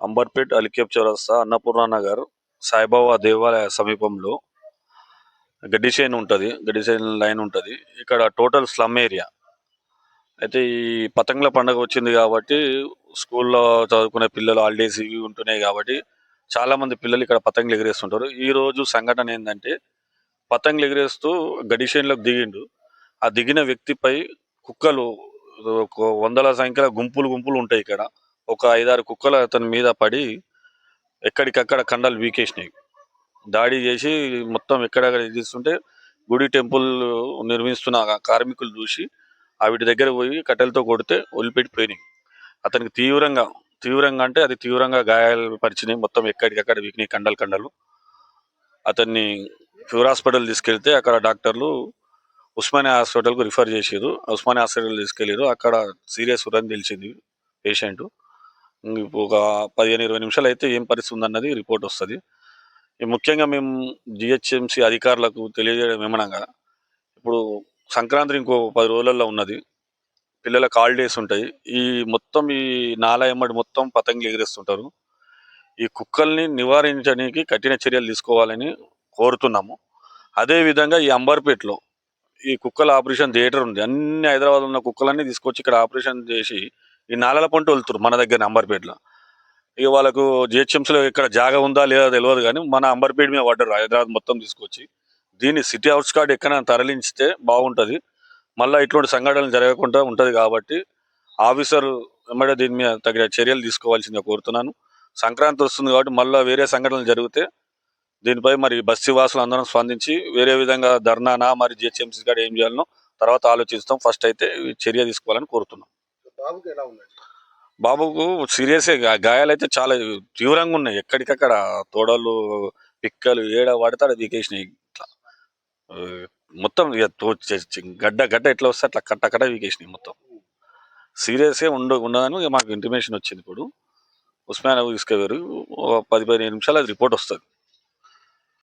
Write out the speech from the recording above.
అంబర్పేట్ అలికేప్ చౌరస్తా అన్నపూర్ణ నగర్ సాయిబాబా దేవాలయ సమీపంలో గడ్డిచేను ఉంటుంది. గడ్డిసేన్ లైన్ ఉంటుంది. ఇక్కడ టోటల్ స్లమ్ ఏరియా. అయితే ఈ పతంగుల పండుగ వచ్చింది కాబట్టి స్కూల్లో చదువుకునే పిల్లలు హాలిడేస్ ఇవి ఉంటున్నాయి కాబట్టి చాలా మంది పిల్లలు ఇక్కడ పతంగులు ఎగిరేస్తుంటారు. ఈ రోజు సంఘటన ఏంటంటే పతంగులు ఎగిరేస్తూ గడిషేన్లోకి దిగిండు. ఆ దిగిన వ్యక్తిపై కుక్కలు ఒక వందల సంఖ్యలో గుంపులు గుంపులు ఉంటాయి ఇక్కడ. ఒక ఐదారు కుక్కలు అతని మీద పడి ఎక్కడికక్కడ కండలు వీకేసినాయి. దాడి చేసి మొత్తం ఎక్కడెక్కడ తీస్తుంటే గుడి టెంపుల్ నిర్మిస్తున్న కార్మికులు చూసి ఆవిడ దగ్గర పోయి కట్టెలతో కొడితే ఒలిపెట్టి పోయినాయి. అతనికి తీవ్రంగా తీవ్రంగా అంటే అది తీవ్రంగా గాయాలు పరిచినాయి మొత్తం ఎక్కడికక్కడ వీకినాయి కండలు కండలు. అతన్ని ప్యూర్ హాస్పిటల్ తీసుకెళ్తే అక్కడ డాక్టర్లు ఉస్మానియా హాస్పిటల్కు రిఫర్ చేసారు ఉస్మానియా హాస్పిటల్ తీసుకెళ్ళారు అక్కడ సీరియస్ ఉందని తెలిసింది పేషెంట్. ఒక పదిహేను ఇరవై నిమిషాలు అయితే ఏం పరిస్థితి ఉందన్నది రిపోర్ట్ వస్తుంది. ముఖ్యంగా మేము జిహెచ్ఎంసి అధికారులకు తెలియజేయడం ఏమనగా ఇప్పుడు సంక్రాంతి ఇంకో పది రోజులలో ఉన్నది. పిల్లలకు హాలిడేస్ ఉంటాయి. ఈ మొత్తం ఈ నాల ఎమ్మడి మొత్తం పతంగులు ఎగిరేస్తుంటారు. ఈ కుక్కల్ని నివారించడానికి కఠిన చర్యలు తీసుకోవాలని కోరుతున్నాము. అదేవిధంగా ఈ అంబర్పేటలో ఈ కుక్కల ఆపరేషన్ థియేటర్ ఉంది. అన్ని హైదరాబాద్ ఉన్న కుక్కలన్నీ తీసుకొచ్చి ఇక్కడ ఆపరేషన్ చేసి ఈ నాలల పంట వెళ్తురు మన దగ్గర అంబర్పేటలో. ఇక వాళ్ళకు జిహెచ్ఎంసీలో ఇక్కడ జాగా ఉందా లేదా తెలియదు కానీ మన అంబర్పేట మీద పడ్డారు హైదరాబాద్ మొత్తం తీసుకొచ్చి. దీన్ని సిటీ అవుట్స్కాట్ ఎక్కడ తరలించితే బాగుంటుంది. మళ్ళీ ఇటువంటి సంఘటనలు జరగకుండా ఉంటుంది కాబట్టి ఆఫీసర్ వెంబడే దీని మీద తగిన చర్యలు తీసుకోవాల్సిందిగా కోరుతున్నాను. సంక్రాంతి వస్తుంది కాబట్టి మళ్ళీ వేరే సంఘటనలు జరిగితే దీనిపై మరి బస్తీ వాసులు అందరం స్పందించి వేరే విధంగా ధర్నానా మరి జిహెచ్ఎంసీ కాడ ఏం చేయాలనో తర్వాత ఆలోచిస్తాం. ఫస్ట్ అయితే ఈ చర్య తీసుకోవాలని కోరుతున్నాం. బాబుకి ఎలా ఉన్నాడు బాబుకు సీరియస్ గాయాలైతే చాలా తీవ్రంగా ఉన్నాయి. ఎక్కడికక్కడ తోడలు పిక్కలు ఏడ పడతాడు వీకేసినాయి ఇట్లా మొత్తం ఇక తో- గడ్డ గడ్డ ఎట్లా వస్తే అట్లా కట్ట కట్ట వీకేసినాయి మొత్తం. సీరియస్గా ఉండ ఉండదని ఇక మాకు ఇంటిమేషన్ వచ్చింది ఇప్పుడు. ఉస్మానియా తీసుకెళ్ళారు. పది పదిహేను నిమిషాలు అది రిపోర్ట్ వస్తుంది.